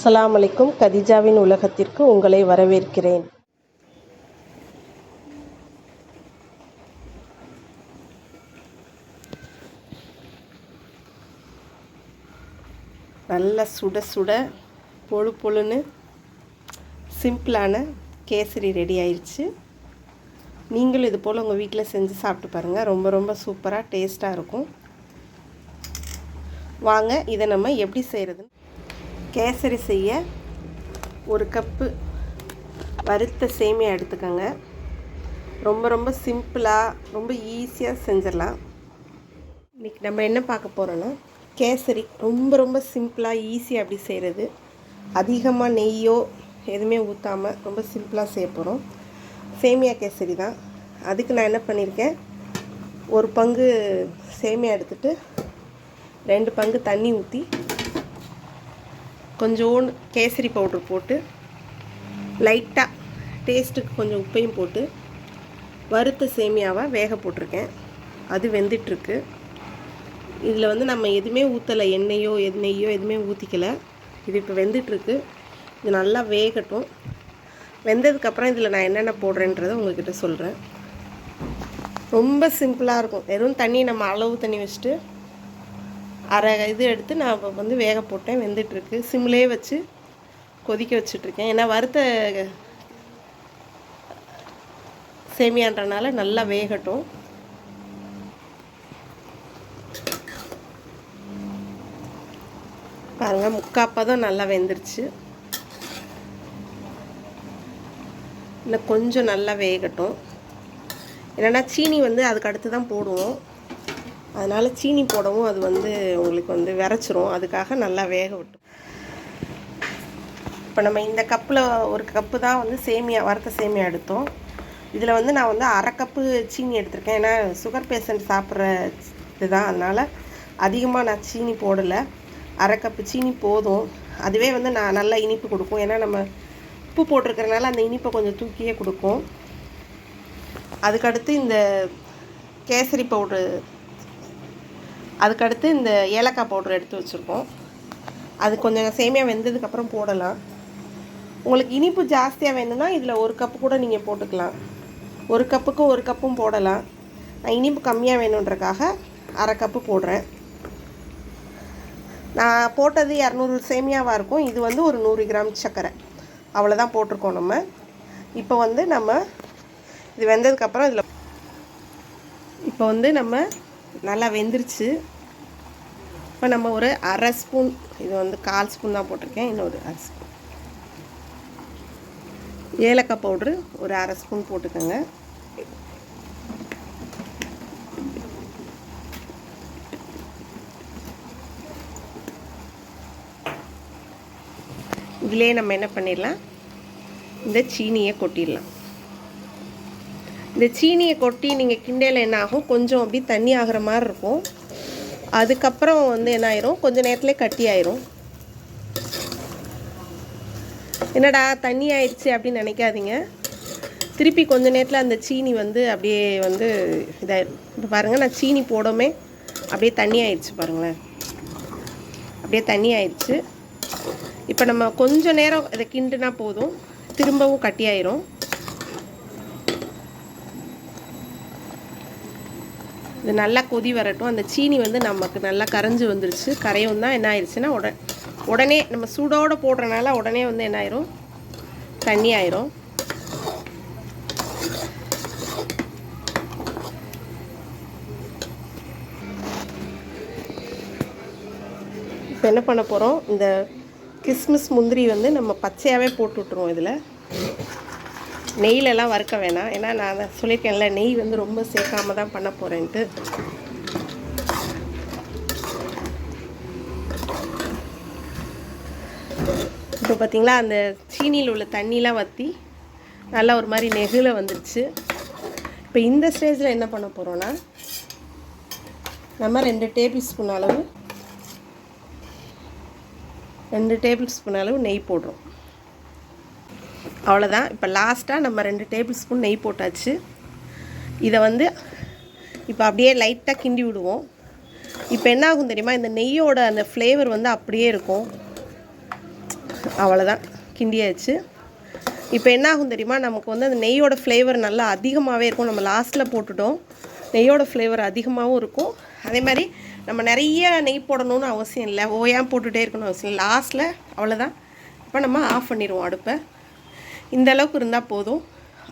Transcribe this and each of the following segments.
அஸ்லாம் அலைக்கும். கதிஜாவின் உலகத்திற்கு உங்களை வரவேற்கிறேன். நல்ல சுட சுட பொழு பொழுன்னு சிம்பிளான கேசரி ரெடி ஆயிடுச்சு நீங்களும் இது போல் உங்கள் வீட்டில் செஞ்சு சாப்பிட்டு பாருங்கள் ரொம்ப ரொம்ப சூப்பராக டேஸ்ட்டாக இருக்கும். வாங்க இதை நம்ம எப்படி செய்கிறதுன்னு கேசரி செய்ய ஒரு கப்பு வறுத்த சேமியா எடுத்துக்கோங்க. ரொம்ப ரொம்ப சிம்பிளாக ரொம்ப ஈஸியாக செஞ்சிடலாம். இன்றைக்கி நம்ம என்ன பார்க்க போகிறோன்னா கேசரி ரொம்ப ரொம்ப சிம்பிளாக ஈஸியாக அப்படி செய்கிறது அதிகமாக நெய்யோ எதுவுமே ஊற்றாமல் ரொம்ப சிம்பிளாக செய்ய போகிறோம் சேமியா கேசரி தான். அதுக்கு நான் என்ன பண்ணியிருக்கேன் ஒரு பங்கு சேமியா எடுத்துகிட்டு ரெண்டு பங்கு தண்ணி ஊற்றி கொஞ்சோண்டு கேசரி பவுட்ரு போட்டு லைட்டாக டேஸ்ட்டுக்கு கொஞ்சம் உப்பையும் போட்டு வறுத்த சேமியாவை வேக போட்டிருக்கேன். அது வெந்துட்டுருக்கு. இதில் வந்து நம்ம எதுவுமே ஊற்றலை எண்ணெயோ எது நெய்யோ எதுவுமே ஊற்றிக்கலை இது இப்போ வெந்துட்டுருக்கு. இது நல்லா வேகட்டும். வெந்ததுக்கப்புறம் இதில் நான் என்னென்ன போடுறேன்றதை உங்கள்கிட்ட சொல்கிறேன். ரொம்ப சிம்பிளாக இருக்கும். வெறும் தண்ணி நம்ம அளவு தண்ணி வச்சுட்டு அரை இது எடுத்து நான் வந்து வேக போட்டேன் வெந்துட்டுருக்கு. சிம்லேயே வச்சு கொதிக்க வச்சுட்ருக்கேன் ஏன்னா வறுத்த சேமியான்றனால நல்லா வேகட்டும். பாருங்கள் முக்காப்பதம் நல்லா வெந்துருச்சு. இன்னும் கொஞ்சம் நல்லா வேகட்டும். என்னென்னா சீனி வந்து அதுக்கு அடுத்து தான் போடுவோம். அதனால் சீனி போடவும் அது வந்து உங்களுக்கு வந்து விரைச்சிரும். அதுக்காக நல்லா வேக விட்டு. இப்போ நம்ம இந்த கப்பில் ஒரு கப்பு தான் வந்து சேமியா வறுத்த சேமியா எடுத்தோம். இதில் வந்து நான் வந்து அரை கப்பு சீனி எடுத்திருக்கேன். ஏன்னா சுகர் பேஷண்ட் சாப்பிட்ற இதுதான். அதனால் அதிகமாக நான் சீனி போடலை. அரை கப்பு சீனி போதும். அதுவே வந்து நான் நல்லா இனிப்பு கொடுக்கும். ஏன்னா நம்ம உப்பு போட்டிருக்கறனால அந்த இனிப்பை கொஞ்சம் தூக்கியே கொடுக்கும். அதுக்கடுத்து இந்த கேசரி பவுடர் அதுக்கடுத்து இந்த ஏலக்காய் பவுட்ரு எடுத்து வச்சுருக்கோம். அது கொஞ்சம் சேமியா வெந்ததுக்கப்புறம் போடலாம். உங்களுக்கு இனிப்பு ஜாஸ்தியாக வேணும்னா இதில் ஒரு கப்பு கூட நீங்கள் போட்டுக்கலாம். ஒரு கப்புக்கு ஒரு கப்பும் போடலாம். நான் இனிப்பு கம்மியாக வேணுன்றக்காக அரை கப்பு போடுறேன். நான் போட்டது இரநூறு சேமியாவாக இருக்கும். இது வந்து ஒரு நூறு கிராம் சர்க்கரை. அவ்வளோதான் போட்டிருக்கோம் நம்ம. இப்போ வந்து நம்ம இது வெந்ததுக்கப்புறம் இதில் இப்போ வந்து நம்ம நல்லா வெந்துருச்சு. இப்போ நம்ம ஒரு அரை ஸ்பூன் இது வந்து கால் ஸ்பூன் தான் போட்டிருக்கேன் இன்னொரு அரை ஸ்பூன். ஏலக்காய் பவுட்ரு ஒரு அரை ஸ்பூன் போட்டுக்கோங்க. இதிலே நம்ம என்ன பண்ணிடலாம்? இந்த சீனியை கொட்டிடலாம். இந்த சீனியை கொட்டி நீங்கள் கிண்டையில் என்ன ஆகும்? கொஞ்சம் அப்படி தண்ணி ஆகிற மாதிரி இருக்கும். அதுக்கப்புறம் வந்து என்ன ஆயிரும்? கொஞ்சம் நேரத்தில் கட்டி ஆயிரும். என்னடா தண்ணி ஆயிடுச்சு அப்படின்னு நினைக்காதீங்க. திருப்பி கொஞ்ச நேரத்தில் அந்த சீனி வந்து அப்படியே வந்து இதாயிரும். இப்போ பாருங்கள் நான் சீனி போடோமே அப்படியே தண்ணி ஆயிடுச்சு பாருங்களேன். அப்படியே தண்ணி ஆயிடுச்சு. இப்போ நம்ம கொஞ்சம் நேரம் இதை கிண்டுனா போதும். திரும்பவும் கட்டி ஆயிரும். இது நல்லா கொதி வரட்டும். அந்த சீனி வந்து நமக்கு நல்லா கரைஞ்சி வந்துருச்சு. கரையும் தான் என்ன ஆயிடுச்சுன்னா உட உடனே நம்ம சூடோடு போடுறனால உடனே வந்து என்ன ஆயிரும்? தண்ணி ஆயிரும். இப்போ என்ன பண்ண போகிறோம் இந்த கிறிஸ்மஸ் முந்திரி வந்து நம்ம பச்சையாகவே போட்டு விட்ருவோம் இதில். நெய்லெல்லாம் வறுக்க வேணாம். ஏன்னா நான் சொல்லியிருக்கேன்ல நெய் வந்து ரொம்ப சேர்க்காம தான் பண்ண போகிறேன்ட்டு இப்போ பார்த்திங்களா அந்த சீனியில் உள்ள தண்ணிலாம் வற்றி நல்லா ஒரு மாதிரி நெகிழ வந்துருச்சு. இப்போ இந்த ஸ்டேஜில் என்ன பண்ண போகிறோன்னா நம்ம ரெண்டு டேபிள் ஸ்பூன் அளவு ரெண்டு டேபிள் ஸ்பூன் அளவு நெய் போடுறோம். அவ்வளோதான் இப்போ லாஸ்ட்டாக நம்ம ரெண்டு டேபிள் ஸ்பூன் நெய் போட்டாச்சு. இதை வந்து இப்போ அப்படியே லைட்டாக கிண்டி விடுவோம். இப்போ என்ன ஆகும் தெரியுமா? இந்த நெய்யோட அந்த ஃப்ளேவர் வந்து அப்படியே இருக்கும். அவ்வளோதான் கிண்டியாச்சு. இப்போ என்ன ஆகும் தெரியுமா? நமக்கு வந்து அந்த நெய்யோட ஃப்ளேவர் நல்லா அதிகமாகவே இருக்கும். நம்ம லாஸ்ட்டில் போட்டுட்டோம். நெய்யோட ஃப்ளேவர் அதிகமாகவும் இருக்கும். அதே மாதிரி நம்ம நிறைய நெய் போடணும்னு அவசியம் இல்லை. ஓயாம போட்டுகிட்டே இருக்கணும் அவசியம் இல்லை. லாஸ்ட்டில் அவ்வளோதான் இப்போ நம்ம ஆஃப் பண்ணிடுவோம் அடுப்பை. இந்த அளவுக்கு இருந்தால் போதும்.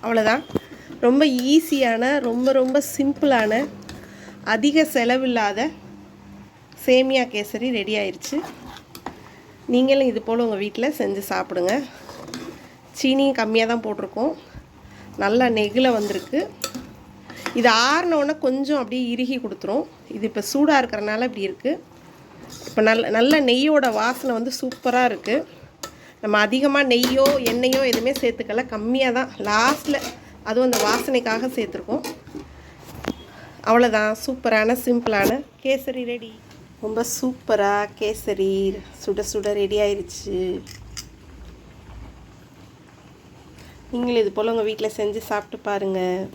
அவ்வளோதான் ரொம்ப ஈஸியான ரொம்ப ரொம்ப சிம்பிளான அதிக செலவில்லாத சேமியா கேசரி ரெடி ஆயிடுச்சு நீங்களும் இது போல் உங்கள் வீட்டில் செஞ்சு சாப்பிடுங்க. சீனியும் கம்மியாக தான் போட்டிருக்கோம். நல்லா நெகில வந்திருக்கு. இது ஆறினோடனே கொஞ்சம் அப்படியே இறுகி கொடுத்துரும். இது இப்போ சூடாக இருக்கிறனால இப்படி இருக்குது இப்போ நல்ல நல்ல நெய்யோட வாசனை வந்து சூப்பராக இருக்குது நம்ம அதிகமாக நெய்யோ எண்ணெயோ எதுவுமே சேர்த்துக்கல. கம்மியாக தான். லாஸ்ட்டில் அதுவும் அந்த வாசனைக்காக சேர்த்துருக்கோம். அவ்வளோதான் சூப்பரான சிம்பிளான கேசரி ரெடி. ரொம்ப சூப்பராக கேசரி சுட சுட ரெடி ஆயிடுச்சு நீங்களும் இது போல் உங்கள் வீட்டில் செஞ்சு சாப்பிட்டு பாருங்கள்